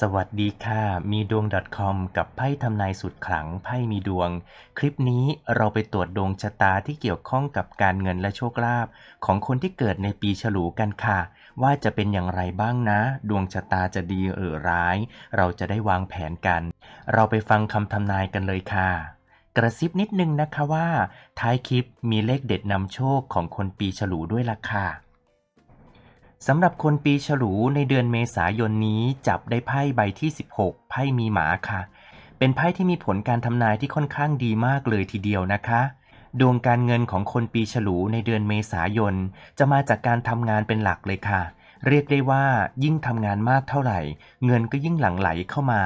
สวัสดีค่ะ มีดวง .com กับไพ่ทำนายสุดขลังไพ่มีดวง คลิปนี้เราไปตรวจดวงชะตาที่เกี่ยวข้องกับการเงินและโชคลาภของคนที่เกิดในปีฉลูกันค่ะ ว่าจะเป็นอย่างไรบ้างนะ ดวงชะตาจะดีหรือร้าย เราจะได้วางแผนกัน เราไปฟังคำทำนายกันเลยค่ะกระซิบนิดนึงนะคะว่า ท้ายคลิปมีเลขเด็ดนำโชคของคนปีฉลูด้วยล่ะค่ะ สำหรับคนปีฉลูในเดือนเมษายนนี้จับได้ไพ่ใบที่ 16 ไพ่มีหมาค่ะ เป็นไพ่ที่มีผลการทำนายที่ค่อนข้างดีมากเลยทีเดียวนะคะ ดวงการเงินของคนปีฉลูในเดือนเมษายน จะมาจากการทำงานเป็นหลักเลยค่ะ เรียกได้ว่ายิ่งทำงานมากเท่าไหร่ เงินก็ยิ่งหลั่งไหลเข้ามา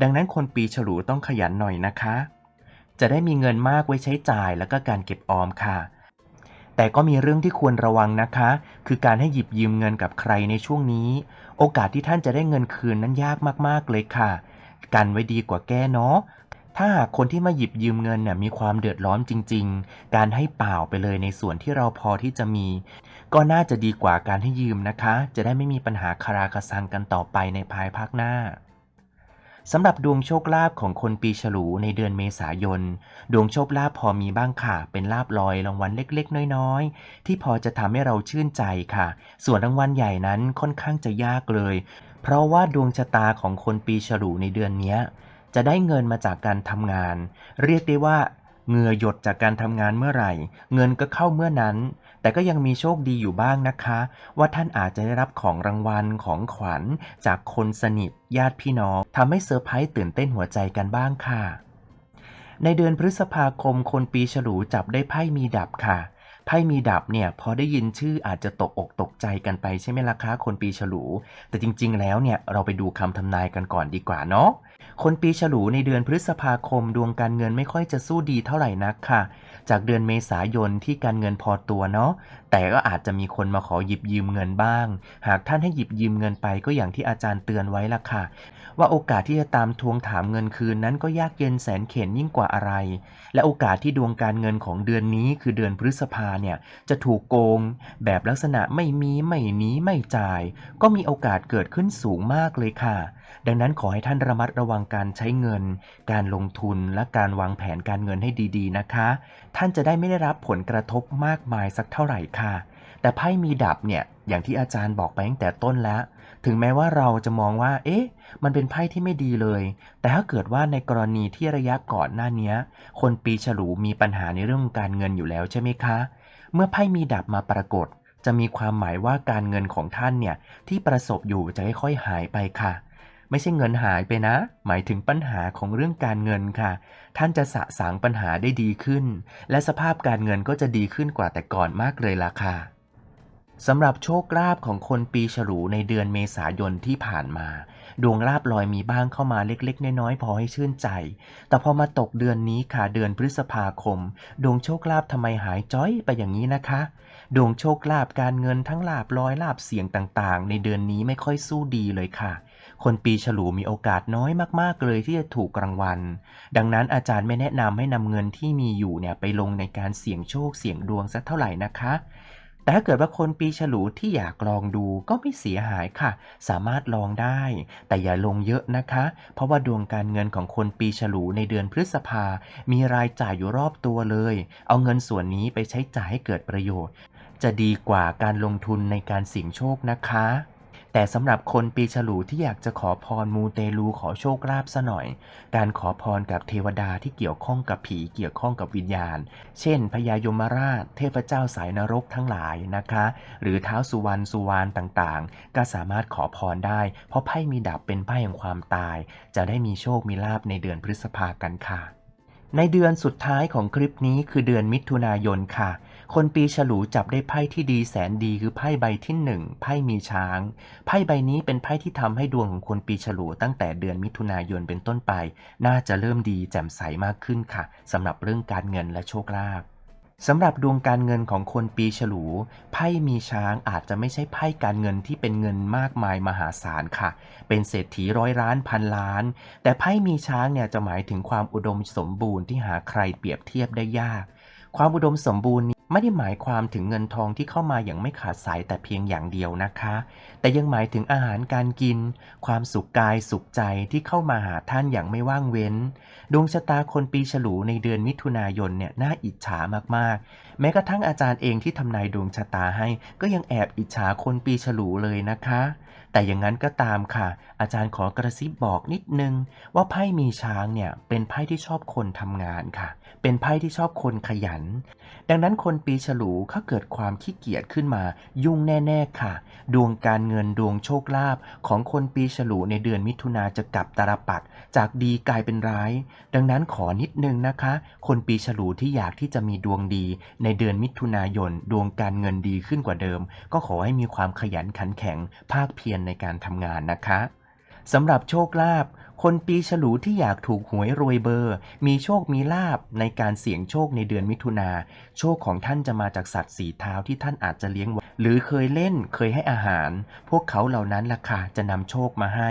ดังนั้นคนปีฉลูต้องขยันหน่อยนะคะ จะได้มีเงินมากไว้ใช้จ่ายแล้วก็การเก็บออมค่ะ แต่ก็มีเรื่องที่ควรระวังนะคะ คือการให้หยิบยืมเงินกับใครในช่วงนี้ โอกาสที่ท่านจะได้เงินคืนนั้นยากมากๆเลยค่ะ กันไว้ดีกว่าแก้เนาะถ้าหากคนที่มาหยิบยืมเงินเนี่ยมีความเดือดร้อนจริง ๆ การให้เปล่าไปเลยในส่วนที่เราพอที่จะมี ก็น่าจะดีกว่าการให้ยืมนะคะ จะได้ไม่มีปัญหาคาราคาซังกันต่อไปในภายภาคหน้า สำหรับดวงโชคลาภของคนปีฉลูในเดือนเมษายน ดวงโชคลาภพอมีบ้างค่ะ เป็นลาบลอยรางวัลเล็กๆ น้อยๆ ที่พอจะทำให้เราชื่นใจค่ะ ส่วนรางวัลใหญ่นั้นค่อนข้างจะยากเลย เพราะว่าดวงชะตาของคนปีฉลูในเดือนนี้จะได้เงินมาจากการทำงาน เรียกได้ว่า เหงื่อหยดจากการทำงานเมื่อไหร่ เงินก็เข้าเมื่อนั้น แต่ก็ยังมีโชคดีอยู่บ้างนะคะ ว่าท่านอาจจะได้รับของรางวัลของขวัญ จากคนสนิท ญาติพี่น้องทำให้เซอร์ไพรส์ตื่นเต้นหัวใจกันบ้างค่ะ ในเดือนพฤษภาคมคนปีฉลูจับได้ไพ่มีดับค่ะไพ่มีดับเนี่ยพอได้ยินชื่ออาจจะตกอกตกใจกันไปใช่ไหมล่ะคะคนปีฉลู แต่จริงๆแล้วเนี่ยเราไปดูคำทำนายกันก่อนดีกว่าเนาะ คนปีฉลูในเดือนพฤษภาคมดวงการเงินไม่ค่อยจะสู้ดีเท่าไหร่นักค่ะ จากเดือนเมษายนที่การเงินพอตัวเนาะ แต่ก็อาจจะมีคนมาขอหยิบยืมเงินบ้าง หากท่านให้หยิบยืมเงินไปก็อย่างที่อาจารย์เตือนไว้ละค่ะ ว่าโอกาสที่จะตามทวงถามเงินคืนนั้นก็ยากเย็นแสนเข็ญยิ่งกว่าอะไร และโอกาสที่ดวงการเงินของเดือนนี้คือเดือนพฤษภาเนี่ยจะถูกโกง แบบลักษณะไม่มีไม่นี้ไม่จ่าย ก็มีโอกาสเกิดขึ้นสูงมากเลยค่ะ ดังนั้นขอให้ท่านระมัดระวังการใช้เงิน การลงทุนและการวางแผนการเงินให้ดีๆนะคะ ท่านจะได้ไม่ได้รับผลกระทบมากมายสักเท่าไหร่ค่ะ แต่ไพ่มีดับเนี่ยอย่างที่อาจารย์บอกไปตั้งแต่ต้นแล้ว ถึงแม้ว่าเราจะมองว่า เอ๊ะ มันเป็นไพ่ที่ไม่ดีเลย แต่ถ้าเกิดว่าในกรณีที่ระยะก่อนหน้านี้คนปีฉลูมีปัญหาในเรื่องการเงินอยู่แล้วใช่ไหมคะ เมื่อไพ่มีดับมาปรากฏ จะมีความหมายว่าการเงินของท่านเนี่ยที่ประสบอยู่จะค่อยๆหายไปค่ะ ไม่ใช่เงินหายไปนะ หมายถึงปัญหาของเรื่องการเงินค่ะ ท่านจะสะสางปัญหาได้ดีขึ้น และสภาพการเงินก็จะดีขึ้นกว่าแต่ก่อนมากเลยล่ะค่ะสำหรับโชคลาภของคนปีฉลูในเดือนเมษายนที่ผ่านมา ดวงลาบลอยมีบ้างเข้ามาเล็กๆ น้อยๆพอให้ชื่นใจ แต่พอมาตกเดือนนี้ค่ะเดือนพฤษภาคม ดวงโชคลาภทำไมหายจ้อยไปอย่างนี้นะคะ ดวงโชคลาภการเงินทั้งลาบลอยลาบเสียงต่างๆ ในเดือนนี้ไม่ค่อยสู้ดีเลยค่ะ คนปีฉลูมีโอกาสน้อยมากๆเลยที่จะถูกรางวัล ดังนั้นอาจารย์ไม่แนะนำให้นำเงินที่มีอยู่เนี่ยไปลงในการเสี่ยงโชคเสี่ยงดวงสักเท่าไหร่นะคะแต่ถ้าเกิดว่าคนปีฉลูที่อยากลองดูก็ไม่เสียหายค่ะ สามารถลองได้ แต่อย่าลงเยอะนะคะ เพราะว่าดวงการเงินของคนปีฉลูในเดือนพฤษภา มีรายจ่ายอยู่รอบตัวเลย เอาเงินส่วนนี้ไปใช้จ่ายให้เกิดประโยชน์ จะดีกว่าการลงทุนในการเสี่ยงโชคนะคะ แต่สำหรับคนปีฉลูที่อยากจะขอพรมูเตลูขอโชคลาภซะหน่อย การขอพรกับเทวดาที่เกี่ยวข้องกับผีเกี่ยวข้องกับวิญญาณ เช่นพญายมราช เทพเจ้าสายนรกทั้งหลายนะคะ หรือเท้าสุวรรณสุวรรณต่างๆ ก็สามารถขอพรได้ เพราะไพ่มีดับเป็นไพ่แห่งความตาย จะได้มีโชคมีลาภในเดือนพฤษภากันค่ะ ในเดือนสุดท้ายของคลิปนี้คือเดือนมิถุนายนค่ะ คนปีฉลูจับได้ไพ่ที่ดีแสนดีคือไพ่ใบที่หนึ่งไพ่มีช้าง ไพ่ใบนี้เป็นไพ่ที่ทำให้ดวงของคนปีฉลูตั้งแต่เดือนมิถุนายนเป็นต้นไป น่าจะเริ่มดีแจ่มใสมากขึ้นค่ะสำหรับเรื่องการเงินและโชคลาภสำหรับดวงการเงินของคนปีฉลู ไพ่มีช้างอาจจะไม่ใช่ไพ่การเงินที่เป็นเงินมากมายมหาศาลค่ะ เป็นเศรษฐีร้อยล้านพันล้าน แต่ไพ่มีช้างเนี่ยจะหมายถึงความอุดมสมบูรณ์ที่หาใครเปรียบเทียบได้ยาก ความอุดมสมบูรณ์นี้ไม่ได้หมายความถึงเงินทองที่เข้ามาอย่างไม่ขาดสายแต่เพียงอย่างเดียวนะคะ แต่ยังหมายถึงอาหารการกิน ความสุขกายสุขใจที่เข้ามาหาท่านอย่างไม่ว่างเว้น ดวงชะตาคนปีฉลูในเดือนมิถุนายนเนี่ยน่าอิจฉามากๆ แม้กระทั่งอาจารย์เองที่ทำนายดวงชะตาให้ ก็ยังแอบอิจฉาคนปีฉลูเลยนะคะ แต่อย่างนั้นก็ตามค่ะ อาจารย์ขอกระซิบบอกนิดนึง ว่าไพ่มีช้างเนี่ยเป็นไพ่ที่ชอบคนทำงานค่ะ เป็นไพ่ที่ชอบคนขยัน ดังนั้นคนปีฉลูถ้าเกิดความขี้เกียจขึ้นมา ยุ่งแน่ ๆ ค่ะ ดวงการเงินดวงโชคลาภของคนปีฉลูในเดือนมิถุนาจะกลับตาลปัด จากดีกลายเป็นร้าย ดังนั้นขอนิดนึงนะคะ คนปีฉลูที่อยากที่จะมีดวงดี ในเดือนมิถุนายน ดวงการเงินดีขึ้นกว่าเดิม ก็ขอให้มีความขยันขันแข็ง ภาคเพียรในการทำงานนะคะ สำหรับโชคลาภคนปีฉลูที่อยากถูกหวยรวยเบอร์ มีโชคมีลาบในการเสี่ยงโชคในเดือนมิถุนา โชคของท่านจะมาจากสัตว์สีเท้าที่ท่านอาจจะเลี้ยงไว้หรือเคยเล่นเคยให้อาหาร พวกเขาเหล่านั้นล่ะค่ะจะนำโชคมาให้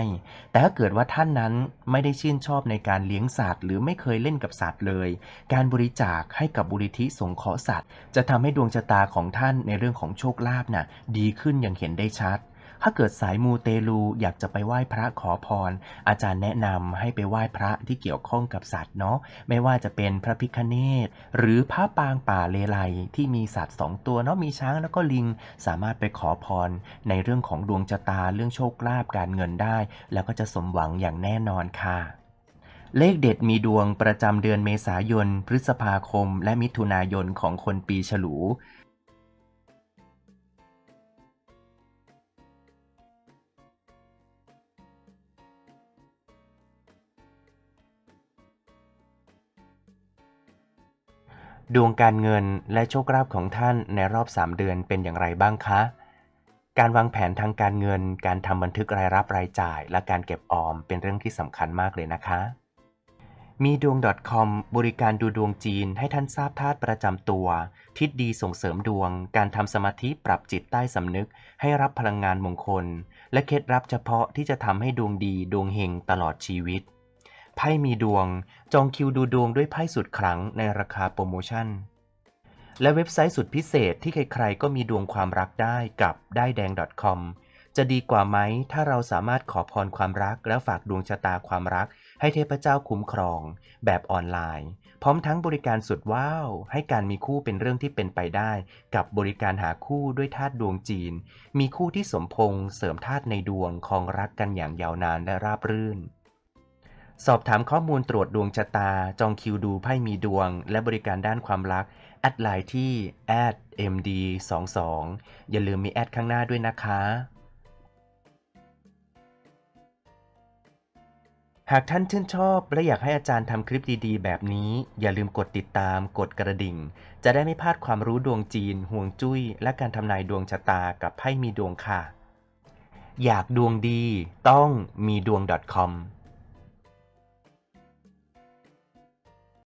แต่ถ้าเกิดว่าท่านนั้นไม่ได้ชื่นชอบในการเลี้ยงสัตว์ หรือไม่เคยเล่นกับสัตว์เลย การบริจาคให้กับบุริธิสงเคราะห์สัตว์ จะทำให้ดวงชะตาของท่านในเรื่องของโชคลาภน่ะดีขึ้นอย่างเห็นได้ชัด ถ้าเกิดสายมูเตลูอยากจะไปไหว้พระขอพร อาจารย์แนะนำให้ไปไหว้พระที่เกี่ยวข้องกับสัตว์เนาะไม่ว่าจะเป็นพระพิคเนตหรือพระปางป่าเลไลที่มีสัตว์สองตัวเนาะมีช้างแล้วก็ลิงสามารถไปขอพร ในเรื่องของดวงชะตาเรื่องโชคลาภการเงินได้ แล้วก็จะสมหวังอย่างแน่นอนค่ะเลขเด็ดมีดวงประจำเดือนเมษายน พฤษภาคม และมิถุนายนของคนปีฉลู ดวงการเงินและโชคลาภของท่านในรอบ 3 เดือนเป็นอย่างไรบ้างคะ การวางแผนทางการเงิน การทำบันทึกรายรับรายจ่าย และการเก็บออมเป็นเรื่องที่สำคัญมากเลยนะคะ มีดวง .com บริการดูดวงจีนให้ท่านทราบธาตุประจำตัว ทิศดีส่งเสริมดวง การทำสมาธิปรับจิตใต้สำนึก ให้รับพลังงานมงคล และเคล็ดลับเฉพาะที่จะทำให้ดวงดีดวงเฮงตลอดชีวิต ไพ่มีดวง จองคิวดูดวงด้วยไพ่สุดขลังในราคาโปรโมชั่น และเว็บไซต์สุดพิเศษที่ใครๆก็มีดวงความรักได้กับได้แดง .com จะดีกว่าไหมถ้าเราสามารถขอพรความรัก และฝากดวงชะตาความรัก ให้เทพเจ้าคุ้มครอง แบบออนไลน์ พร้อมทั้งบริการสุดว้าว ให้การมีคู่เป็นเรื่องที่เป็นไปได้ กับบริการหาคู่ด้วยธาตุดวงจีน มีคู่ที่สมพงษ์เสริมธาตุในดวงคองรักกันอย่างยาวนานและราบรื่น สอบถามข้อมูลตรวจดวงชะตา จองคิวดูไพ่มีดวง และบริการด้านความรัก แอดไลน์ที่ @md22 อย่าลืมมีแอดข้างหน้าด้วยนะคะ หากท่านชื่นชอบและอยากให้อาจารย์ทำคลิปดีๆ แบบนี้ อย่าลืมกดติดตามกดกระดิ่ง จะได้ไม่พลาดความรู้ดวงจีน ห่วงจุ้ย และการทำนายดวงชะตากับไพ่มีดวงค่ะ อยากดวงดีต้องมีดวง .com